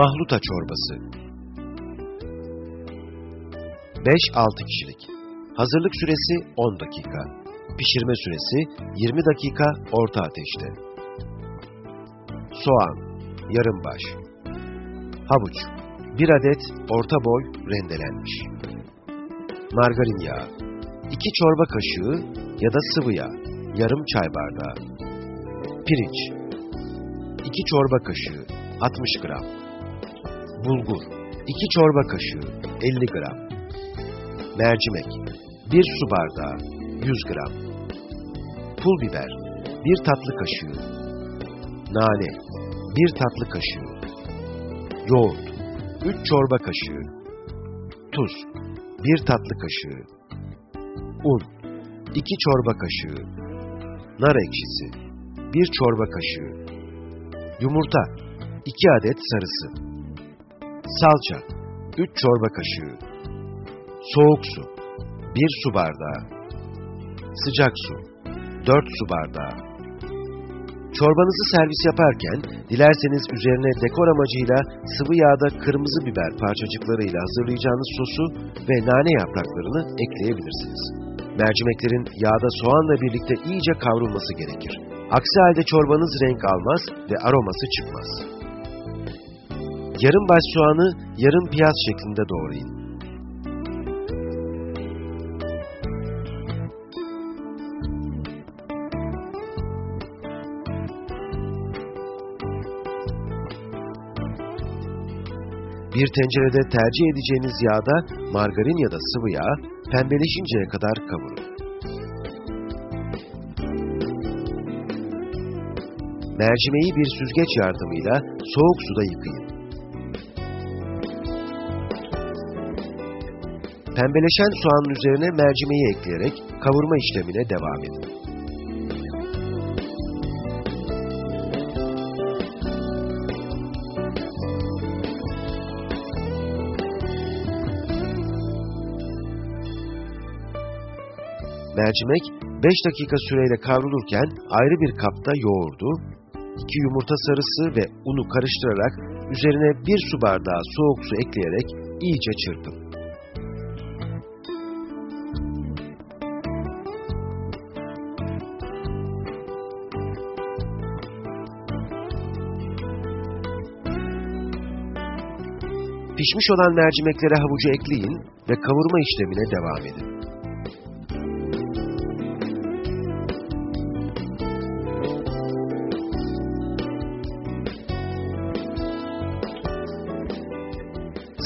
Mahluta çorbası. 5-6 kişilik. Hazırlık süresi 10 dakika. Pişirme süresi 20 dakika orta ateşte. Soğan Yarım baş. Havuç 1 adet orta boy rendelenmiş. Margarin yağı 2 çorba kaşığı ya da sıvı yağ yarım çay bardağı. Pirinç 2 çorba kaşığı 60 gram Bulgur 2 çorba kaşığı 50 gram. Mercimek 1 su bardağı 100 gram. Pul biber 1 tatlı kaşığı. Nane 1 tatlı kaşığı. Yoğurt 3 çorba kaşığı. Tuz 1 tatlı kaşığı. Un 2 çorba kaşığı. Nar ekşisi 1 çorba kaşığı. Yumurta 2 adet sarısı Salça 3 çorba kaşığı Soğuk su 1 su bardağı Sıcak su 4 su bardağı Çorbanızı servis yaparken dilerseniz üzerine dekor amacıyla sıvı yağda kırmızı biber parçacıklarıyla hazırlayacağınız sosu ve nane yapraklarını ekleyebilirsiniz. Mercimeklerin yağda soğanla birlikte iyice kavrulması gerekir. Aksi halde çorbanız renk almaz ve aroması çıkmaz. Yarım baş soğanı yarım piyaz şeklinde doğrayın. Bir tencerede tercih edeceğiniz yağda margarin ya da sıvı yağ pembeleşinceye kadar kavurun. Mercimeği bir süzgeç yardımıyla soğuk suda yıkayın. Pembeleşen soğanın üzerine mercimeği ekleyerek kavurma işlemine devam edin. Mercimek 5 dakika süreyle kavrulurken ayrı bir kapta yoğurdu, 2 yumurta sarısı ve unu karıştırarak üzerine 1 su bardağı soğuk su ekleyerek iyice çırpın. Pişmiş olan mercimeklere havucu ekleyin ve kavurma işlemine devam edin.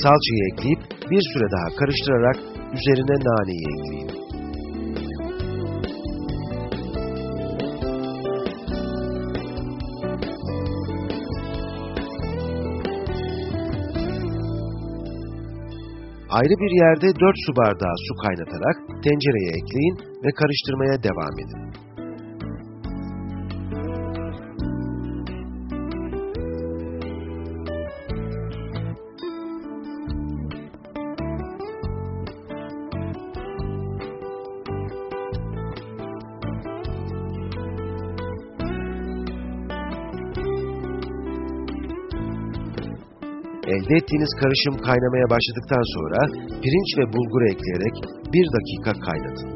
Salçayı ekleyip bir süre daha karıştırarak üzerine naneyi ekleyin. Ayrı bir yerde 4 su bardağı su kaynatarak tencereye ekleyin ve karıştırmaya devam edin. Elde ettiğiniz karışım kaynamaya başladıktan sonra pirinç ve bulguru ekleyerek bir dakika kaynatın.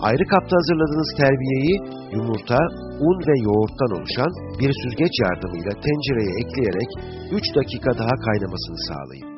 Ayrı kapta hazırladığınız terbiyeyi yumurta, un ve yoğurttan oluşan bir süzgeç yardımıyla tencereye ekleyerek 3 dakika daha kaynamasını sağlayın.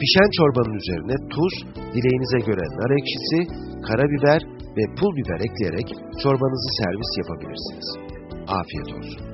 Pişen çorbanın üzerine tuz, dileğinize göre nar ekşisi, karabiber ve pul biber ekleyerek çorbanızı servis yapabilirsiniz. Afiyet olsun.